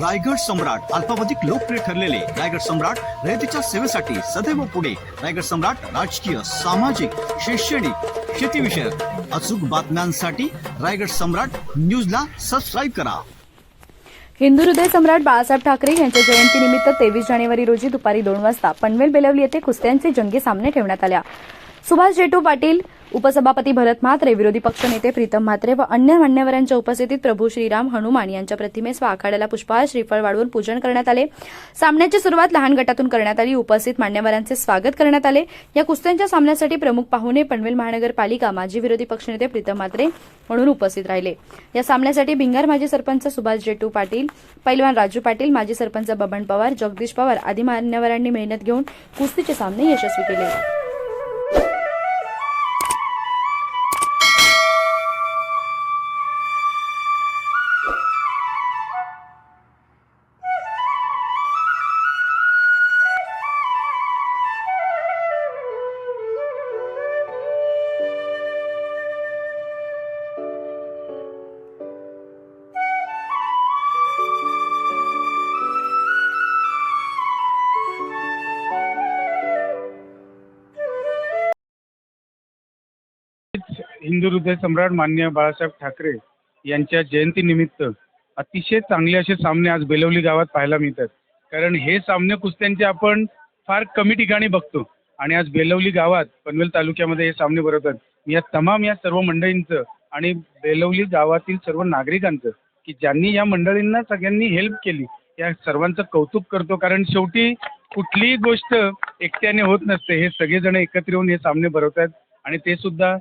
रायगड सम्राट अल्पावधिक लोकप्रिय ठरलेले रायगड सम्राट रयतेच्या सेवेसाठी सदैव पुढे. रायगड सम्राट राजकीय सामाजिक शैक्षणिक शेतीविषयक अचूक बातम्यांसाठी रायगड सम्राट न्यूजला सबस्क्राईब करा. हिंदू हृदय सम्राट बाळासाहेब ठाकरे यांच्या जयंतीनिमित्त तेवीस जानेवारी रोजी दुपारी दोन वाजता पनवेल बेलवली येथे कुस्त्यांचे जंगी सामने ठेवण्यात आल्या. सुभाष जेटू पाटील उपसभापती भरत म्हात्रे विरोधी पक्षनेते प्रीतम म्हात्रे व अन्य मान्यवरांच्या उपस्थितीत प्रभू श्रीराम हनुमान यांच्या प्रतिमेस व आखाड्याला पुष्पहार श्रीफळ वाढवून पूजन करण्यात आले. सामन्याची सुरुवात लहान गटातून करण्यात आली. उपस्थित मान्यवरांचे स्वागत करण्यात आले. या कुस्त्यांच्या सामन्यासाठी प्रमुख पाहुणे पनवेल महानगरपालिका माजी विरोधी पक्षनेते प्रीतम म्हात्रे म्हणून उपस्थित राहिले. या सामन्यासाठी भिंगार माजी सरपंच सुभाष जेटू पाटील पैलवान राजू पाटील माजी सरपंच बबन पवार जगदीश पवार आदी मान्यवरांनी मेहनत घेऊन कुस्तीचे सामने यशस्वी केले. हिंदू हृदय सम्राट मान्य बाळासाहेब ठाकरे यांच्या जयंतीनिमित्त अतिशय चांगले असे सामने आज बेलवली गावात पाहायला मिळतात. कारण हे सामने कुस्त्यांचे आपण फार कमी ठिकाणी बघतो. आणि आज बेलवली गावात पनवेल तालुक्यामध्ये हे सामने भरवतात. या तमाम या सर्व मंडळींचं आणि बेलवली गावातील सर्व नागरिकांचं की ज्यांनी या मंडळींना सगळ्यांनी हेल्प केली या सर्वांचं कौतुक करतो. कारण शेवटी कुठलीही गोष्ट एकट्याने होत नसते. हे सगळेजण एकत्र येऊन हे सामने भरवतात. आणि ते सुद्धा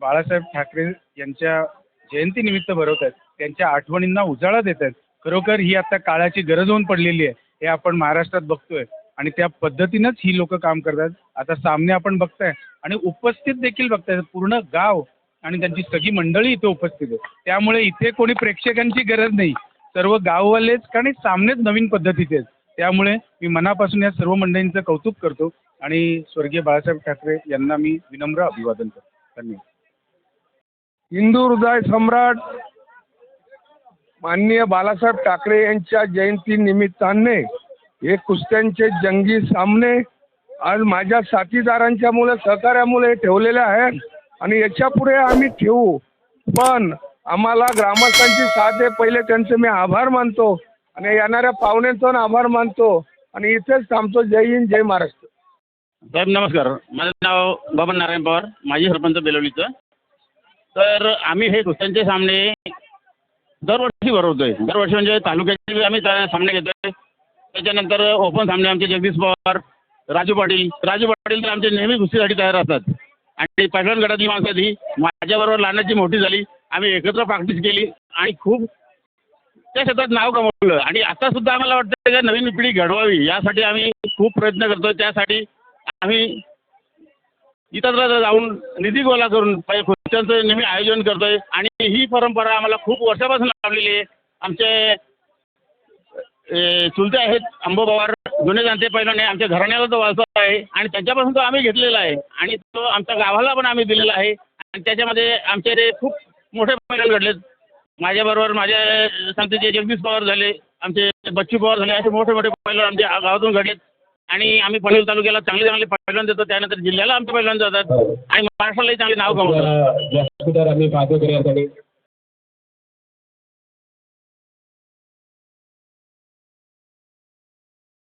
बाळासाहेब ठाकरे यांच्या जयंतीनिमित्त भरवतात त्यांच्या आठवणींना उजाळा देतात खरोखर ही आता काळाची गरज होऊन पडलेली आहे. हे आपण महाराष्ट्रात बघतोय. आणि त्या पद्धतीनंच ही लोक काम करतात. आता सामने आपण बघताय आणि उपस्थित देखील बघताय पूर्ण गाव आणि त्यांची सगळी मंडळी इथे उपस्थित आहे त्यामुळे इथे कोणी प्रेक्षकांची गरज नाही. सर्व गाववालेच कारण सामनेच नवीन पद्धतीचे आहेत. त्यामुळे मी मनापासून या सर्व मंडळींचं कौतुक करतो. आणि स्वर्गीय बाळासाहेब ठाकरे यांना मी विनम्र अभिवादन करतो. धन्यवाद. हिंदू हृदय सम्राट माननीय बालासाहेब ठाकरे यांच्या जयंती निमित्ताने हे कुस्त्यांचे जंगी सामने आज माझ्या साथीदारांच्या मुळे सहकार्यामुळे ठेवलेले आहेत आणि याच्यापुढे आम्ही ठेवू. पण आम्हाला ग्रामस्थांची साथ आहे पहिले त्यांचे मी आभार मानतो आणि येणाऱ्या पाहुण्यांचा आभार मानतो आणि इथेच थांबतो. जय हिंद जय महाराष्ट्र. साहेब नमस्कार. माझं नाव बबन नारायण पवार. माजी सरपंच बेलवलीचं तर आम्ही हे दुसऱ्यांचे सामने दरवर्षी भरवतोय. दरवर्षी म्हणजे तालुक्याचे आम्ही त्या सामने घेतोय. त्याच्यानंतर ओपन सामने आमचे जगदीश पवार राजू पाटील. राजू पाटील तर आमचे नेहमी कुस्तीसाठी तयार असतात. आणि पैठण गटातली माणसं ही. माझ्याबरोबर लहानाची मोठी झाली. आम्ही एकत्र प्रॅक्टिस केली. आणि खूप त्या क्षेत्रात नाव कमवलं. आणि आता सुद्धा आम्हाला वाटतं का नवीन पिढी घडवावी यासाठी आम्ही खूप प्रयत्न करतोय. त्यासाठी आम्ही इतरत्र जाऊन निधी गोळा करून त्यांचं नेहमी आयोजन करतोय. आणि ही परंपरा आम्हाला खूप वर्षापासून लाभलेली आहे. आमचे ए, चुलते आहेत अंबोबावर जुने जाणते पहिल्याने आमच्या घराण्याला तो वारसा आहे. आणि त्यांच्यापासून तो आम्ही घेतलेला आहे. आणि तो आमच्या गावाला पण आम्ही दिलेला आहे. आणि त्याच्यामध्ये आमचे ते खूप मोठे पैलवान घडलेत माझ्याबरोबर माझ्या सांगते जगदीश पवार झाले. आमचे बच्चू पवार झाले. असे मोठे मोठे पैलवान आमच्या गावातून घडलेत. आणि आम्ही पनवेल तालुक्याला चांगले चांगले पैलवान देतो त्यानंतर जिल्ह्याला आमचे पैलवान जातात. आणि महाराष्ट्रालाही चांगले नाव कमवतात.